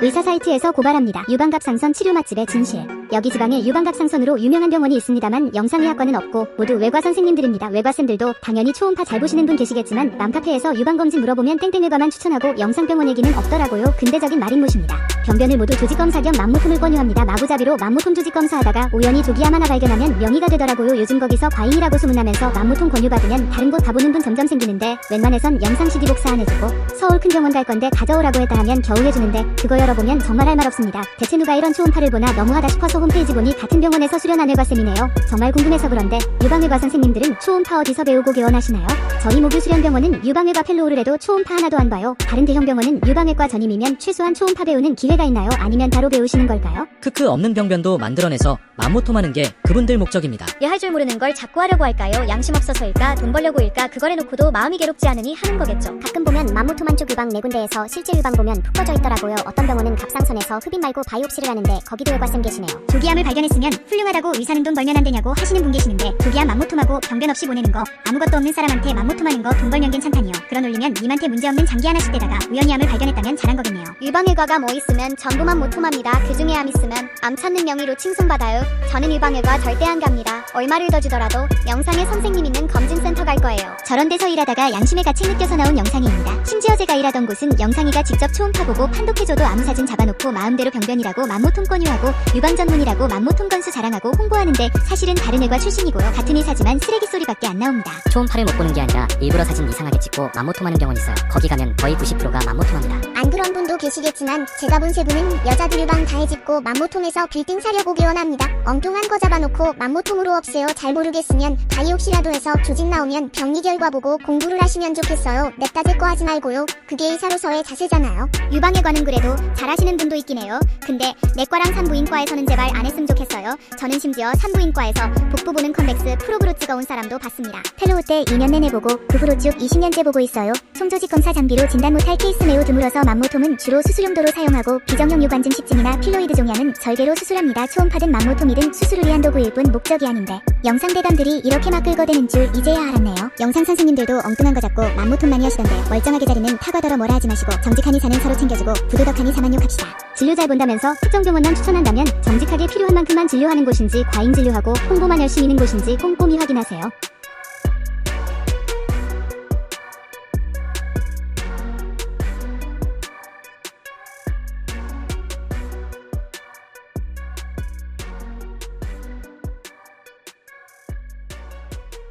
의사 사이트에서 고발합니다. 유방갑상선 치료 맛집의 진실. 여기 지방에 유방갑상선으로 유명한 병원이 있습니다만 영상의학과는 없고 모두 외과 선생님들입니다. 외과쌤들도 당연히 초음파 잘 보시는 분 계시겠지만 맘카페에서 유방검진 물어보면 땡땡외과만 추천하고 영상병원 얘기는 없더라고요. 근대적인 말인못입니다. 변변을 모두 조직검사 겸 맘모톰을 권유합니다. 마구잡이로 맘모톰 조직검사하다가 우연히 조기암 하나 발견하면 명의가 되더라고요. 요즘 거기서 과잉이라고 소문나면서 맘모톰 권유받으면 다른 곳 가보는 분 점점 생기는데 웬만해선 영상 CD 복사 안 해주고 서울 큰 병원 갈 건데 가져오라고 했다 하면 겨우 해주는데 그거 열어보면 정말 할 말 없습니다. 대체 누가 이런 초음파를 보나 너무하다 싶어서 홈페이지 보니 같은 병원에서 수련한 외과쌤이네요. 정말 궁금해서 그런데 유방외과 선생님들은 초음파 어디서 배우고 개원하시나요? 저희 모교 수련병원은 유방외과 펠로우를 해도 초음파 하나도 안 봐요. 다른 대형 병원은 유방외과 전임이면 최소한 초음파 배우는 기회가 있나요? 아니면 바로 배우시는 걸까요? 크크 없는 병변도 만들어내서 맘모톰하는 게 그분들 목적입니다. 할줄 모르는 걸 자꾸 하려고 할까요? 양심 없어서일까? 돈 벌려고일까? 그걸 해놓고도 마음이 괴롭지 않으니 하는 거겠죠. 가끔 보면 맘모톰 한쪽 유방 네 군데에서 실제 유방 보면 푹 꺼져 있더라고요. 어떤 병원은 갑상선에서 흡입 말고 바이옵시를 하는데 거기도 외과쌤 계시네요. 조기암을 발견했으면 훌륭하다고 의사는 돈 벌면 안 되냐고 하시는 분 계시는데 조기암 맘모톰하고 병변 없이 보내는 거 아무것도 없는 사람한테 맘모톰하는 거 돈 벌면 괜찮다니요. 그런 올리면 님한테 문제없는 장기 하나씩 떼다가 우연히 암을 발견했다면 잘한 거겠네요. 유방외과가 뭐 있으면 전부만 모톰합니다. 그 중에 암 있으면 암 찾는 명의로 칭송받아요. 저는 유방외과 절대 안 갑니다. 얼마를 더 주더라도 영상에 선생님 있는 검진센터 갈 거예요. 저런 데서 일하다가 양심의 가책 느껴서 나온 영상입니다. 제가 일하던 곳은 영상이가 직접 초음파 보고 판독해줘도 아무 사진 잡아놓고 마음대로 병변이라고 맘모톰 권유하고 유방 전문이라고 맘모톰 건수 자랑하고 홍보하는데 사실은 다른 애과 출신이고요. 같은 의사지만 쓰레기 소리밖에 안 나옵니다. 초음파를 못 보는 게 아니라 일부러 사진 이상하게 찍고 맘모톰하는 병원 있어요. 거기 가면 거의 90%가 맘모톰합니다. 안 그런 분도 계시겠지만 제가 본 세 분은 여자들 유방 다 해집고 맘모통에서 빌딩 사려고 개원합니다. 엉뚱한 거 잡아놓고 맘모통으로 없애요. 잘 모르겠으면 바이옵시라도 해서 조직 나오면 병리 결과 보고 공부를 하시면 좋겠어요. 냅다 제거 하지 말고요. 그게 의사로서의 자세잖아요. 유방외과는 그래도 잘하시는 분도 있긴 해요. 근데 내과랑 산부인과에서는 제발 안 했으면 좋겠어요. 저는 심지어 산부인과에서 복부 보는 컨벡스 프로브로 찍어온 사람도 봤습니다. 펠로우 때 2년 내내 보고 그 후로 쭉 20년째 보고 있어요. 총조직 검사 장비로 진단 못할 케이스 매우 드물어서 맘모톰은 주로 수술 용도로 사용하고 비정형 유관증 식증이나 필로이드 종양은 절개로 수술합니다. 초음파든 맘모톰이든 수술을 위한 도구일 뿐 목적이 아닌데 영상 대담들이 이렇게 막 긁어대는 줄 이제야 알았네요. 영상 선생님들도 엉뚱한 거 잡고 맘모톰 많이 하시던데 멀쩡하게 자르는 타과더러 뭐라 하지 마시고 정직한 의사는 서로 챙겨주고 부도덕하니 사만 욕합시다. 진료 잘 본다면서 특정 병원만 추천한다면 정직하게 필요한 만큼만 진료하는 곳인지 과잉 진료하고 홍보만 열심히 있는 곳인지 꼼꼼히 확인하세요.